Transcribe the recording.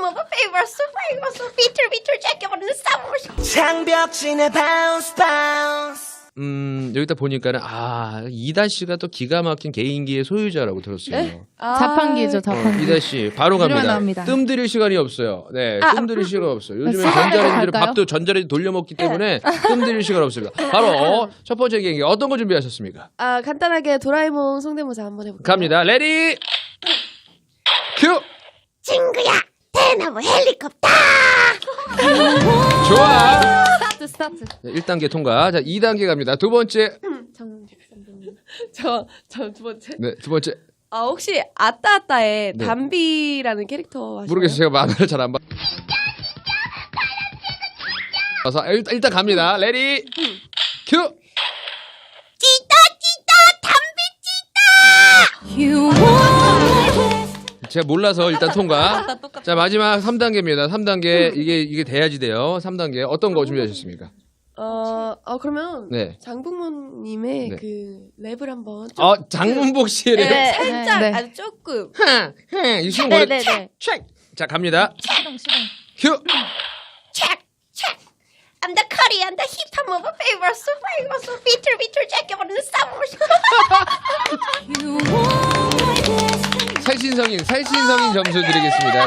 move a favor, so favor, so bitter, bitter, check on the summer. 장벽진의 bounce bounce 음, 여기다 보니까는, 아, 이다 씨가 또 기가 막힌 개인기의 소유자라고 들었어요. 아, 자판기죠, 어, 자판기. 이다 씨, 바로 갑니다. 뜸 들일 시간이 없어요. 네, 아, 뜸 들일 시간 없어요. 요즘에 아, 전자레인지를? 밥도 전자레인지 돌려먹기 때문에 뜸 들일 시간 없습니다. 바로 어, 첫 번째 개인기 어떤 거 준비하셨습니까? 아 간단하게 도라에몽 성대모사 한번 해볼까요? 갑니다. 레디, 큐! 친구야, 대나무 헬리콥터. 좋아! 스타트, 스타트. 자, 1단계 통과. 자, 2단계 갑니다. 두 번째. 정 선배님. 저저 두 번째. 네, 두 번째. 아 혹시 아따아따의 네. 담비라는 캐릭터 아시나요? 모르겠어요. 제가 만화를 잘 안 봐. 그래서 일단, 일단 갑니다. 레디, 큐! 제가 몰라서 일단 통과. 자, 마지막 3단계입니다. 3단계. 이게, 이게 돼야지 돼요. 3단계. 어떤 거 준비하셨습니까? 어, 어 그러면 네. 장국모님의 네. 그 랩을 한번 좀 어, 장문복 씨의 랩. 네, 살짝 네. 아주 조금 흥, 흥, 이 네, 원래 네, 책, 네. 책. 자, 갑니다. 시동, 시동. 큐! check, check. I'm the curry, I'm the hip move a favor, so favor, so bitter, bitter, check on the summer. 살신성인, 살신성인 점수 드리겠습니다.